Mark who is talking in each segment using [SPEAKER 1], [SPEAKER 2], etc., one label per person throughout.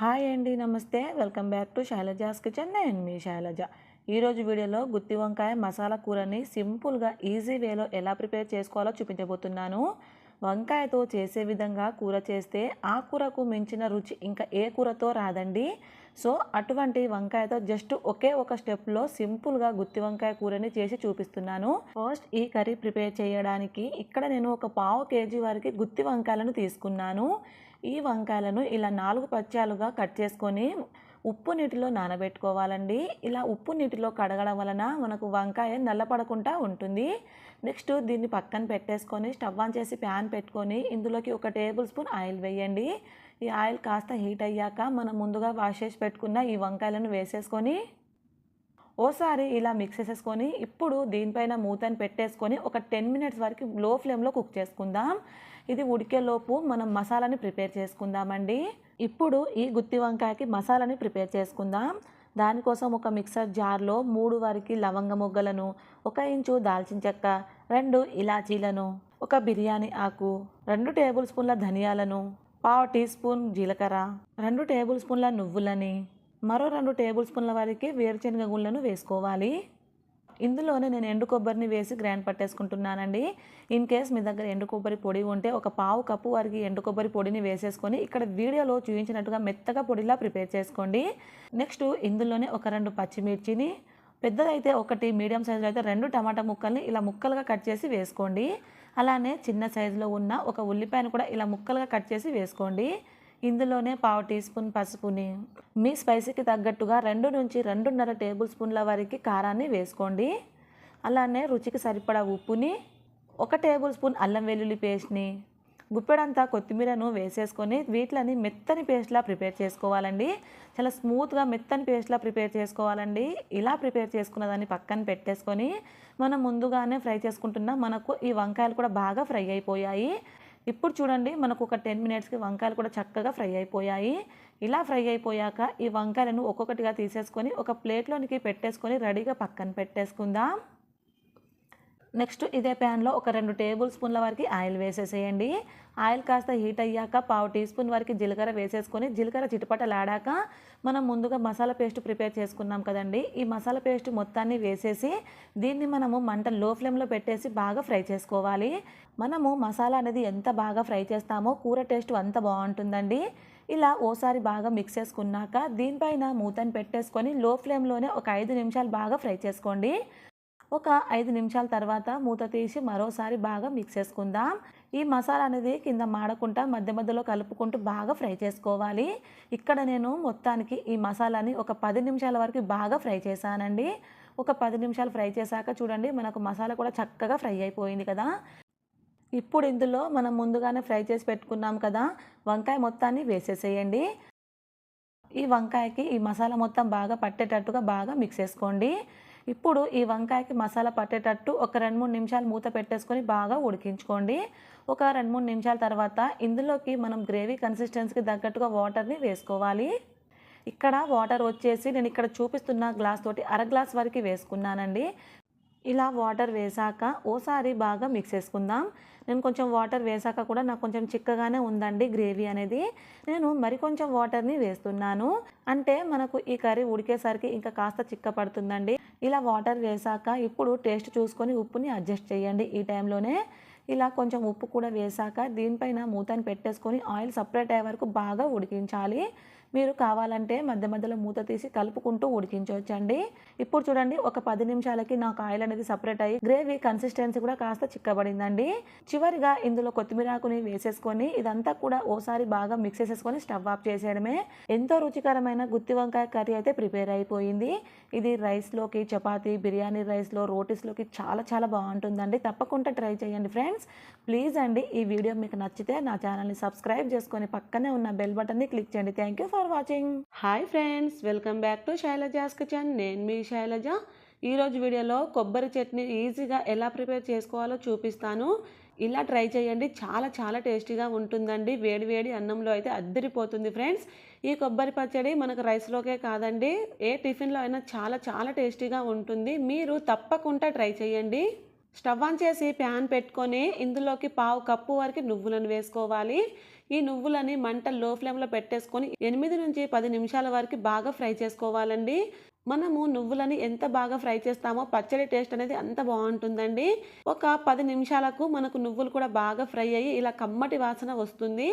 [SPEAKER 1] Hi అండి నమస్తే. Welcome back to Shailaja's kitchen. నేను మీ శైలజ. ఈరోజు వీడియోలో గుత్తి వంకాయ మసాలా కూరని సింపుల్గా ఈజీ వేలో ఎలా ప్రిపేర్ చేసుకోవాలో చూపించబోతున్నాను. వంకాయతో చేసే విధంగా కూర చేస్తే ఆ కూరకు మించిన రుచి ఇంకా ఏ కూరతో రాదండి. సో అటువంటి వంకాయతో జస్ట్ ఒకే ఒక స్టెప్లో సింపుల్గా గుత్తి వంకాయ కూరని చేసి చూపిస్తున్నాను. ఫస్ట్ ఈ కర్రీ ప్రిపేర్ చేయడానికి ఇక్కడ నేను ఒక పావు కేజీ వరకు గుత్తి వంకాయలను తీసుకున్నాను. ఈ వంకాయలను ఇలా నాలుగు పచ్చాలుగా కట్ చేసుకొని ఉప్పు నీటిలో నానబెట్టుకోవాలండి. ఇలా ఉప్పు నీటిలో కడగడం వలన మనకు వంకాయ నల్లపడకుండా ఉంటుంది. నెక్స్ట్ దీన్ని పక్కన పెట్టేసుకొని స్టవ్ ఆన్ చేసి ప్యాన్ పెట్టుకొని ఇందులోకి ఒక టేబుల్ స్పూన్ ఆయిల్ వేయండి. ఈ ఆయిల్ కాస్త హీట్ అయ్యాక మనం ముందుగా వాష్ చేసి పెట్టుకున్న ఈ వంకాయలను వేసేసుకొని ఓసారి ఇలా మిక్స్ చేసేసుకొని ఇప్పుడు దీనిపైన మూతని పెట్టేసుకొని ఒక టెన్ మినిట్స్ వరకు లో ఫ్లేమ్లో కుక్ చేసుకుందాం. ఇది ఉడికేలోపు మనం మసాలాని ప్రిపేర్ చేసుకుందామండి. ఇప్పుడు ఈ గుత్తి వంకాయకి మసాలాని ప్రిపేర్ చేసుకుందాం. దానికోసం ఒక మిక్సర్ జార్లో మూడు వరకు లవంగ మొగ్గలను ఒక ఇంచు దాల్చిన చెక్క రెండు ఇలాచీలను ఒక బిర్యానీ ఆకు రెండు టేబుల్ స్పూన్ల ధనియాలను పావు టీ స్పూన్ జీలకర్ర రెండు టేబుల్ స్పూన్ల నువ్వులని మరో రెండు టేబుల్ స్పూన్ల వరకు వేరుశనగ గుళ్ళను వేసుకోవాలి. ఇందులోనే నేను ఎండు కొబ్బరిని వేసి గ్రైండ్ పట్టేసుకుంటున్నానండి. ఇన్ కేస్ మీ దగ్గర ఎండు కొబ్బరి పొడి ఉంటే ఒక పావు కప్పు వరకు ఎండు కొబ్బరి పొడిని వేసేసుకొని ఇక్కడ వీడియోలో చూపించినట్టుగా మెత్తగా పొడిలా ప్రిపేర్ చేసుకోండి. నెక్స్ట్ ఇందులోనే ఒక రెండు పచ్చిమిర్చిని పెద్దదైతే ఒకటి మీడియం సైజులో అయితే రెండు టమాటా ముక్కల్ని ఇలా ముక్కలుగా కట్ చేసి వేసుకోండి. అలానే చిన్న సైజులో ఉన్న ఒక ఉల్లిపాయను కూడా ఇలా ముక్కలుగా కట్ చేసి వేసుకోండి. ఇందులోనే పావు టీ స్పూన్ పసుపుని మీ స్పైసీకి తగ్గట్టుగా రెండు నుంచి రెండున్నర టేబుల్ స్పూన్ల వరకు కారాన్ని వేసుకోండి. అలానే రుచికి సరిపడా ఉప్పుని ఒక టేబుల్ స్పూన్ అల్లం వెల్లుల్లి పేస్ట్ని గుప్పెడంతా కొత్తిమీరను వేసేసుకొని వీటిని మెత్తని పేస్ట్లా ప్రిపేర్ చేసుకోవాలండి. చాలా స్మూత్గా మెత్తని పేస్ట్లా ప్రిపేర్ చేసుకోవాలండి. ఇలా ప్రిపేర్ చేసుకున్న దాన్ని పక్కన పెట్టేసుకొని మనం ముందుగానే ఫ్రై చేసుకుంటున్న మనకు ఈ వంకాయలు కూడా బాగా ఫ్రై అయిపోయాయి. ఇప్పుడు చూడండి మనకు ఒక టెన్ మినిట్స్కి వంకాయలు కూడా చక్కగా ఫ్రై అయిపోయాయి. ఇలా ఫ్రై అయిపోయాక ఈ వంకాయలను ఒక్కొక్కటిగా తీసేసుకొని ఒక ప్లేట్లోనికి పెట్టేసుకొని రెడీగా పక్కన పెట్టేసుకుందాం. నెక్స్ట్ ఇదే ప్యాన్లో ఒక రెండు టేబుల్ స్పూన్ల వరకు ఆయిల్ వేసేసేయండి. ఆయిల్ కాస్త హీట్ అయ్యాక పావు టీ స్పూన్ వరకు జీలకర్ర వేసేసుకొని జీలకర్ర చిటపటలాడాక మనం ముందుగా మసాలా పేస్ట్ ప్రిపేర్ చేసుకున్నాం కదండి. ఈ మసాలా పేస్ట్ మొత్తాన్ని వేసేసి దీన్ని మనము మంట లో ఫ్లేమ్లో పెట్టేసి బాగా ఫ్రై చేసుకోవాలి. మనము మసాలా అనేది ఎంత బాగా ఫ్రై చేస్తామో కూర టేస్ట్ అంత బాగుంటుందండి. ఇలా ఓసారి బాగా మిక్స్ చేసుకున్నాక దీనిపైన మూతని పెట్టేసుకొని లో ఫ్లేమ్లోనే ఒక ఐదు నిమిషాలు బాగా ఫ్రై చేసుకోండి. ఒక ఐదు నిమిషాల తర్వాత మూత తీసి మరోసారి బాగా మిక్స్ చేసుకుందాం. ఈ మసాలా అనేది కింద మాడకుండా మధ్య మధ్యలో కలుపుకుంటూ బాగా ఫ్రై చేసుకోవాలి. ఇక్కడ నేను మొత్తానికి ఈ మసాలాని ఒక పది నిమిషాల వరకు బాగా ఫ్రై చేశానండి. ఒక పది నిమిషాలు ఫ్రై చేశాక చూడండి మనకు మసాలా కూడా చక్కగా ఫ్రై అయిపోయింది కదా. ఇప్పుడు ఇందులో మనం ముందుగానే ఫ్రై చేసి పెట్టుకున్నాం కదా వంకాయ మొత్తాన్ని వేసేసేయండి. ఈ వంకాయకి ఈ మసాలా మొత్తం బాగా పట్టేటట్టుగా బాగా మిక్స్ చేసుకోండి. ఇప్పుడు ఈ వంకాయకి మసాలా పట్టేటట్టు ఒక రెండు మూడు నిమిషాలు మూత పెట్టేసుకొని బాగా ఉడికించుకోండి. ఒక రెండు మూడు నిమిషాల తర్వాత ఇందులోకి మనం గ్రేవీ కన్సిస్టెన్సీకి తగ్గట్టుగా వాటర్ని వేసుకోవాలి. ఇక్కడ వాటర్ వచ్చేసి నేను ఇక్కడ చూపిస్తున్న గ్లాస్ తోటి అర గ్లాస్ వరకు వేసుకున్నానండి. ఇలా వాటర్ వేసాక ఓసారి బాగా మిక్స్ చేసుకుందాం. నేను కొంచెం వాటర్ వేసాక కూడా నాకు కొంచెం చిక్కగానే ఉందండి గ్రేవీ అనేది. నేను మరి కొంచెం వాటర్ని వేస్తున్నాను. అంటే మనకు ఈ కర్రీ ఉడికేసరికి ఇంకా కాస్త చిక్క పడుతుందండి ఇలా వాటర్ వేసాక ఇప్పుడు టేస్ట్ చూసుకొని ఉప్పుని అడ్జస్ట్ చేయండి ఈ టైంలోనే. ఇలా కొంచెం ఉప్పు కూడా వేసాక దీనిపైన మూతని పెట్టేసుకొని ఆయిల్ సపరేట్ అయ్యే వరకు బాగా ఉడికించాలి. మీరు కావాలంటే మధ్య మధ్యలో మూత తీసి కలుపుకుంటూ ఉడికించవచ్చండి. ఇప్పుడు చూడండి ఒక పది నిమిషాలకి నాకు ఆయిల్ అనేది సపరేట్ అయ్యి గ్రేవీ కన్సిస్టెన్సీ కూడా కాస్త చిక్కబడిందండి. చివరిగా ఇందులో కొత్తిమీర ఆకుని వేసేసుకొని ఇదంతా కూడా ఓసారి బాగా మిక్స్ చేసేసుకొని స్టవ్ ఆఫ్ చేసేయడమే. ఎంతో రుచికరమైన గుత్తి వంకాయ కర్రీ అయితే ప్రిపేర్ అయిపోయింది. ఇది రైస్లోకి చపాతీ బిర్యానీ రైస్లో రోటీస్లోకి చాలా చాలా బాగుంటుందండి. తప్పకుండా ట్రై చేయండి ఫ్రెండ్స్. ప్లీజ్ అండి ఈ వీడియో మీకు నచ్చితే నా ఛానల్ని సబ్స్క్రైబ్ చేసుకొని పక్కనే ఉన్న బెల్ బటన్ని క్లిక్ చేయండి. Thank you for watching. Hi friends welcome back to Shailaja's kitchen. నేను మీ శైలజ. ఈరోజు వీడియోలో కొబ్బరి చట్నీ ఈజీగా ఎలా ప్రిపేర్ చేసుకోవాలో చూపిస్తాను. ఇలా ట్రై చేయండి. చాలా చాలా టేస్టీగా ఉంటుందండి. వేడి వేడి అన్నంలో అయితే అద్దరిపోతుంది ఫ్రెండ్స్. ఈ కొబ్బరి పచ్చడి మనకు రైస్లోకే కాదండి. ఏ టిఫిన్లో అయినా చాలా చాలా టేస్టీగా ఉంటుంది. మీరు తప్పకుండా ట్రై చేయండి. స్టవ్ ఆన్ చేసి ప్యాన్ పెట్టుకొని ఇందులోకి పావు కప్పు వరకు నువ్వులను వేసుకోవాలి.
[SPEAKER 2] ఈ నువ్వులని మంట లో ఫ్లేమ్లో పెట్టేసుకొని ఎనిమిది నుంచి పది నిమిషాల వరకు బాగా ఫ్రై చేసుకోవాలండి. మనము నువ్వులని ఎంత బాగా ఫ్రై చేస్తామో పచ్చడి టేస్ట్ అనేది అంత బాగుంటుందండి. ఒక పది నిమిషాలకు మనకు నువ్వులు కూడా బాగా ఫ్రై అయ్యి ఇలా కమ్మటి వాసన వస్తుంది.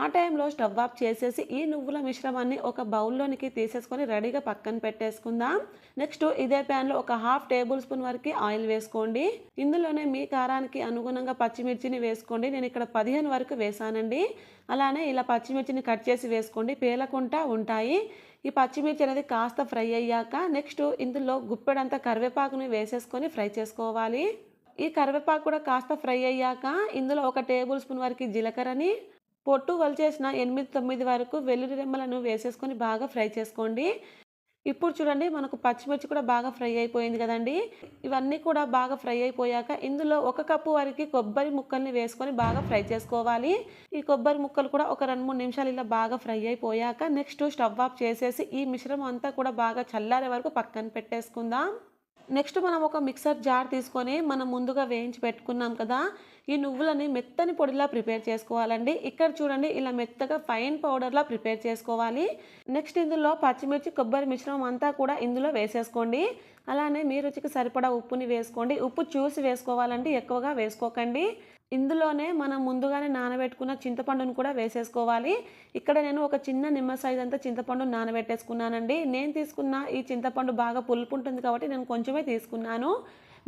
[SPEAKER 2] ఆ టైంలో స్టవ్ ఆఫ్ చేసేసి ఈ నువ్వుల మిశ్రమాన్ని ఒక బౌల్లోనికి తీసేసుకొని రెడీగా పక్కన పెట్టేసుకుందాం. నెక్స్ట్ ఇదే ప్యాన్లో ఒక హాఫ్ టేబుల్ స్పూన్ వరకు ఆయిల్ వేసుకోండి. ఇందులోనే మీ కారానికి అనుగుణంగా పచ్చిమిర్చిని వేసుకోండి. నేను ఇక్కడ పదిహేను వరకు వేసానండి. అలానే ఇలా పచ్చిమిర్చిని కట్ చేసి వేసుకోండి. పేలకుండా ఉంటాయి. ఈ పచ్చిమిర్చి అనేది కాస్త ఫ్రై అయ్యాక నెక్స్ట్ ఇందులో గుప్పెడంత కరివేపాకుని వేసేసుకొని ఫ్రై చేసుకోవాలి. ఈ కరివేపాకు కూడా కాస్త ఫ్రై అయ్యాక ఇందులో ఒక టేబుల్ స్పూన్ వరకు జీలకర్రని పొట్టు వలిచేసిన ఎనిమిది తొమ్మిది వరకు వెల్లుల్లి రెమ్మలను వేసేసుకొని బాగా ఫ్రై చేసుకోండి. ఇప్పుడు చూడండి మనకు పచ్చిమిర్చి కూడా బాగా ఫ్రై అయిపోయింది కదండి. ఇవన్నీ కూడా బాగా ఫ్రై అయిపోయాక ఇందులో ఒక కప్పు వరకు కొబ్బరి ముక్కల్ని వేసుకొని బాగా ఫ్రై చేసుకోవాలి. ఈ కొబ్బరి ముక్కలు కూడా ఒక రెండు మూడు నిమిషాలు ఇలా బాగా ఫ్రై అయిపోయాక నెక్స్ట్ స్టవ్ ఆఫ్ చేసేసి ఈ మిశ్రమం అంతా కూడా బాగా చల్లారే వరకు పక్కన పెట్టేసుకుందాం. నెక్స్ట్ మనం ఒక మిక్సర్ జార్ తీసుకొని మనం ముందుగా వేయించి పెట్టుకున్నాం కదా ఈ నువ్వులని మెత్తని పొడిలా ప్రిపేర్ చేసుకోవాలండి. ఇక్కడ చూడండి ఇలా మెత్తగా ఫైన్ పౌడర్లా ప్రిపేర్ చేసుకోవాలి. నెక్స్ట్ ఇందులో పచ్చిమిర్చి కొబ్బరి మిశ్రమం అంతా కూడా ఇందులో వేసేసుకోండి. అలానే మీ రుచికి సరిపడా ఉప్పుని వేసుకోండి. ఉప్పు చూసి వేసుకోవాలండి ఎక్కువగా వేసుకోకండి. ఇందులోనే మనం ముందుగానే నానబెట్టుకున్న చింతపండును కూడా వేసేసుకోవాలి. ఇక్కడ నేను ఒక చిన్న నిమ్మ సైజ్ అంతా చింతపండు నానబెట్టేసుకున్నానండి. నేను తీసుకున్న ఈ చింతపండు బాగా పులుపు ఉంటుంది కాబట్టి నేను కొంచెమే తీసుకున్నాను.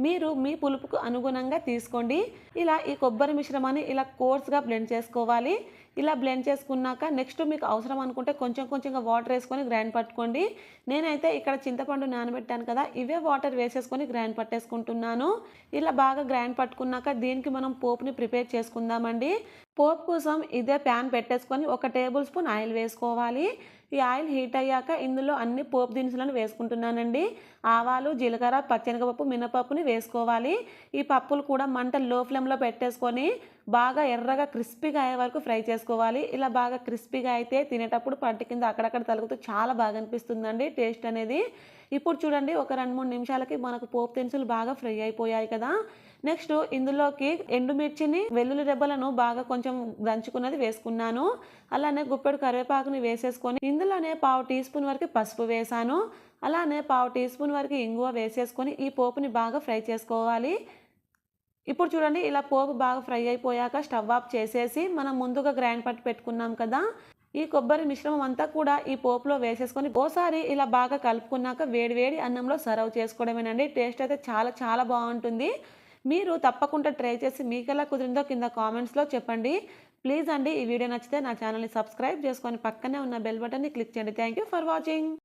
[SPEAKER 2] మీరు మీ పులుపుకు అనుగుణంగా తీసుకోండి. ఇలా ఈ కొబ్బరి మిశ్రమాన్ని ఇలా కోర్స్గా బ్లెండ్ చేసుకోవాలి. ఇలా బ్లెండ్ చేసుకున్నాక నెక్స్ట్ మీకు అవసరం అనుకుంటే కొంచెం కొంచెంగా వాటర్ వేసుకొని గ్రైండ్ పట్టుకోండి. నేనైతే ఇక్కడ చింతపండు నానబెట్టాను కదా ఇవే వాటర్ వేసేసుకొని గ్రైండ్ పట్టేసుకుంటున్నాను. ఇలా బాగా గ్రైండ్ పట్టుకున్నాక దీనికి మనం పోపుని ప్రిపేర్ చేసుకుందామండి. పోపు కోసం ఇదే ప్యాన్ పెట్టేసుకొని ఒక టేబుల్ స్పూన్ ఆయిల్ వేసుకోవాలి. ఈ ఆయిల్ హీట్ అయ్యాక ఇందులో అన్ని పోపు దినుసులను వేసుకుంటున్నానండి. ఆవాలు జీలకర్ర పచ్చెనగపప్పు మినపప్పుని వేసుకోవాలి. ఈ పప్పులు కూడా మంట లో ఫ్లేమ్లో పెట్టేసుకొని బాగా ఎర్రగా క్రిస్పీగా అయ్యే వరకు ఫ్రై చేసుకోవాలి. ఇలా బాగా క్రిస్పీగా అయితే తినేటప్పుడు పంట కింద అక్కడక్కడ తలుగుతూ చాలా బాగా అనిపిస్తుందండి టేస్ట్ అనేది. ఇప్పుడు చూడండి ఒక రెండు మూడు నిమిషాలకి మనకు పోపు దినుసులు బాగా ఫ్రై అయిపోయాయి కదా. నెక్స్ట్ ఇందులోకి ఎండుమిర్చిని వెల్లుల్లి రెబ్బలను బాగా కొంచెం దంచుకున్నది వేసుకున్నాను. అలానే గుప్పెడు కరివేపాకుని వేసేసుకొని ఇందులోనే పావు టీ స్పూన్ వరకు పసుపు వేసాను. అలానే పావు టీ స్పూన్ వరకు ఇంగువ వేసేసుకొని ఈ పోపుని బాగా ఫ్రై చేసుకోవాలి. ఇప్పుడు చూడండి ఇలా పోపు బాగా ఫ్రై అయిపోయాక స్టవ్ ఆఫ్ చేసేసి మనం ముందుగా గ్రైండ్ పట్టి పెట్టుకున్నాం కదా ఈ కొబ్బరి మిశ్రమం అంతా కూడా ఈ పోపులో వేసేసుకొని ఓసారి ఇలా బాగా కలుపుకున్నాక వేడి వేడి అన్నంలో సర్వ్ చేసుకోవడమేనండి. టేస్ట్ అయితే చాలా చాలా బాగుంటుంది. మీరు తప్పకుండా ట్రై చేసి మీకు ఎలా కుదిరిందో కింద కామెంట్స్లో చెప్పండి. ప్లీజ్ అండి ఈ వీడియో నచ్చితే నా ఛానల్ని సబ్స్క్రైబ్ చేసుకొని పక్కనే ఉన్న బెల్ బటన్ని క్లిక్ చేయండి. Thank you for watching